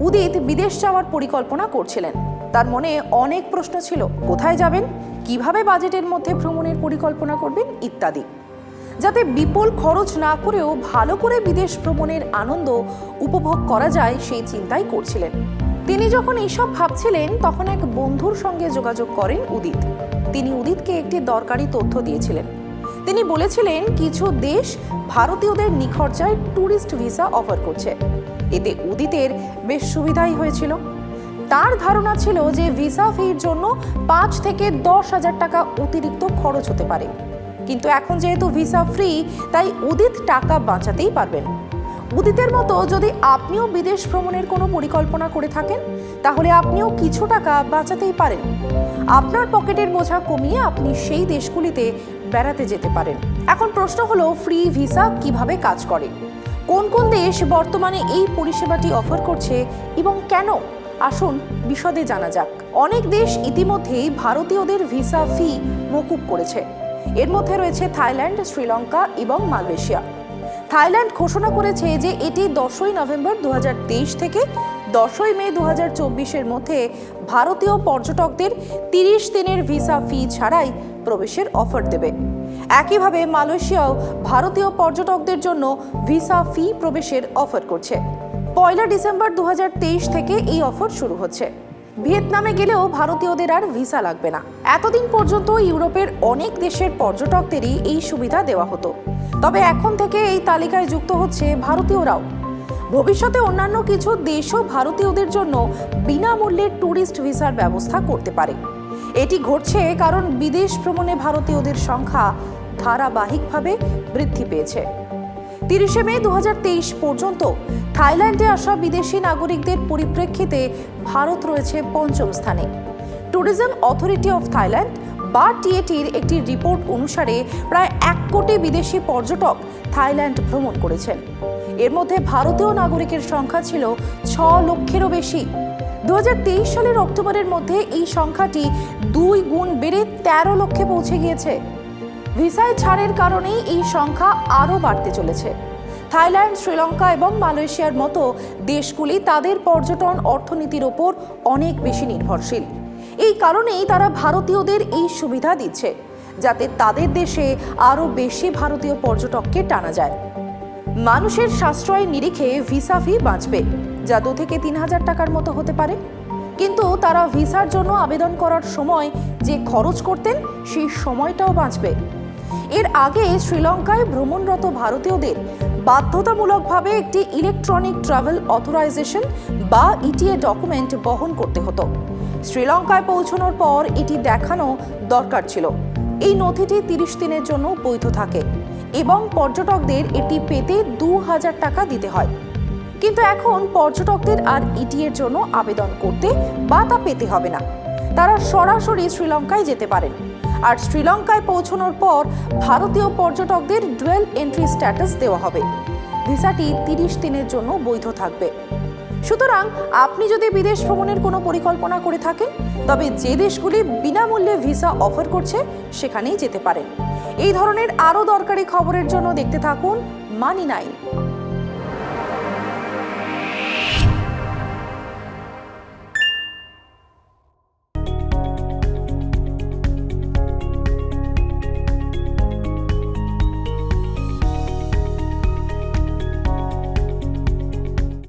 বিদেশ যাওয়ার পরিকল্পনা করছিলেন। তার মনে অনেক প্রশ্ন ছিল, কোথায় যাবেন, কীভাবে বাজেটের মধ্যে ভ্রমণের পরিকল্পনা করবেন, ইত্যাদি। যাতে বিপুল খরচ না করেও ভালো করে বিদেশ ভ্রমণের আনন্দ উপভোগ করা যায় সেই চিন্তাই করছিলেন। তিনি যখন এইসব ভাবছিলেন, তখন এক বন্ধুর সঙ্গে যোগাযোগ করেন উদিত। তিনি উদিতকে একটি দরকারি তথ্য দিয়েছিলেন। তিনি বলেছিলেন কিছু দেশ ভারতীয়দের নিখরচায় ট্যুরিস্ট ভিসা অফার করছে। এতে উদিতের বেশ সুবিধাই হয়েছিল। তার ধারণা ছিল যে ভিসা ফির জন্য পাঁচ থেকে দশ হাজার টাকা অতিরিক্ত খরচ হতে পারে। কিন্তু এখন যেহেতু ভিসা ফ্রি, তাই উদিত টাকা বাঁচাতেই পারবেন। উদিতের মতো যদি আপনিও বিদেশ ভ্রমণের কোনো পরিকল্পনা করে থাকেন, তাহলে আপনিও কিছু টাকা বাঁচাতেই পারেন। আপনার পকেটের বোঝা কমিয়ে আপনি সেই দেশগুলিতে বেড়াতে যেতে পারেন। এখন প্রশ্ন হলো ফ্রি ভিসা কীভাবে কাজ করে? কোন কোন দেশ বর্তমানে এই পরিষেবাটি অফার করছে এবং কেন? আসুন বিশদে জানা যাক। অনেক দেশ ইতিমধ্যেই ভারতীয়দের ভিসা ফি মকুব করেছে। এর মধ্যে রয়েছে থাইল্যান্ড, শ্রীলঙ্কা এবং মালয়েশিয়া। থাইল্যান্ড ঘোষণা করেছে যে এটি দশই নভেম্বর দু হাজার তেইশ থেকে দশই মে দু এর মধ্যে ভারতীয় পর্যটকদের তিরিশ দিনের ভিসা ফি ছাড়াই প্রবেশের অফার দেবে। একইভাবে মালয়েশিয়াও ভারতীয় পর্যটকদের জন্য ভিসা ফি প্রবেশের অফার করছে। পয়লা ডিসেম্বর দু হাজার তেইশ থেকে এই অফার শুরু হচ্ছে। ভিয়েতনামে গেলেও ভারতীয়দের আর ভিসা লাগবে না। এতদিন পর্যন্ত ইউরোপের অনেক দেশের পর্যটকদেরই এই সুবিধা দেওয়া হতো। তবে এখন থেকে এই তালিকায় যুক্ত হচ্ছে ভারতীয়রাও। ভবিষ্যতে অন্যান্য কিছু দেশও ভারতীয়দের জন্য বিনামূল্যে ট্যুরিস্ট ভিসার ব্যবস্থা করতে পারে। এটি ঘটছে কারণ বিদেশ ভ্রমণে ভারতীয়দের সংখ্যা ধারাবাহিকভাবে বৃদ্ধি পেয়েছে। তিরিশে মে দু হাজার তেইশ পর্যন্ত থাইল্যান্ডে আসা বিদেশি নাগরিকদের পরিপ্রেক্ষিতে ভারত রয়েছে পঞ্চম স্থানে। ট্যুরিজম অথরিটি অফ থাইল্যান্ড বা টিএটির একটি রিপোর্ট অনুসারে প্রায় এক কোটি বিদেশি পর্যটক থাইল্যান্ড ভ্রমণ করেছেন। এর মধ্যে ভারতীয় নাগরিকের সংখ্যা ছিল ছ লক্ষেরও বেশি। দু হাজার তেইশ সালের অক্টোবরের মধ্যে এই সংখ্যাটি দুই গুণ বেড়ে তেরো লক্ষে পৌঁছে গিয়েছে। ভিসায় ছাড়ের কারণেই এই সংখ্যা আরও বাড়তে চলেছে। থাইল্যান্ড, শ্রীলঙ্কা এবং মালয়েশিয়ার মতো দেশগুলি তাদের পর্যটন অর্থনীতির ওপর অনেক বেশি নির্ভরশীল। এই কারণেই তারা ভারতীয়দের এই সুবিধা দিচ্ছে, যাতে তাদের দেশে আরও বেশি ভারতীয় পর্যটককে টানা যায়। মানুষের সাশ্রয় নিরিখে ভিসা ফি বাঁচবে, যা দু থেকে তিন হাজার টাকার মতো হতে পারে। কিন্তু তারা ভিসার জন্য আবেদন করার সময় যে খরচ করতেন, সেই সময়টাও বাঁচবে। এর আগে শ্রীলঙ্কায় ভ্রমণরত ভারতীয়দের বাধ্যতামূলকভাবে একটি ইলেকট্রনিক ট্রাভেল অথরাইজেশন বা ইটিএ ডকুমেন্ট বহন করতে হতো। শ্রীলঙ্কায় পৌঁছানোর পর এটি দেখানো দরকার ছিল। এই নথিটি তিরিশ দিনের জন্য বৈধ থাকে। এবং পর্যটকদের এটি পেতে দু হাজার টাকা দিতে হয়। কিন্তু এখন পর্যটকদের আর ইটি এর জন্য আবেদন করতে বা তা পেতে হবে না। তারা সরাসরি শ্রীলঙ্কায় যেতে পারেন। আর শ্রীলঙ্কায় পৌঁছানোর পর ভারতীয় পর্যটকদের ডুয়েল এন্ট্রি স্ট্যাটাস দেওয়া হবে। ভিসাটি তিরিশ দিনের জন্য বৈধ থাকবে। সুতরাং আপনি যদি বিদেশ ভ্রমণের কোনো পরিকল্পনা করে থাকেন, তবে যে দেশগুলি বিনামূল্যে ভিসা অফার করছে, সেখানেই যেতে পারেন। এই ধরনের আরও দরকারি খবরের জন্য দেখতে থাকুন মানি নাইন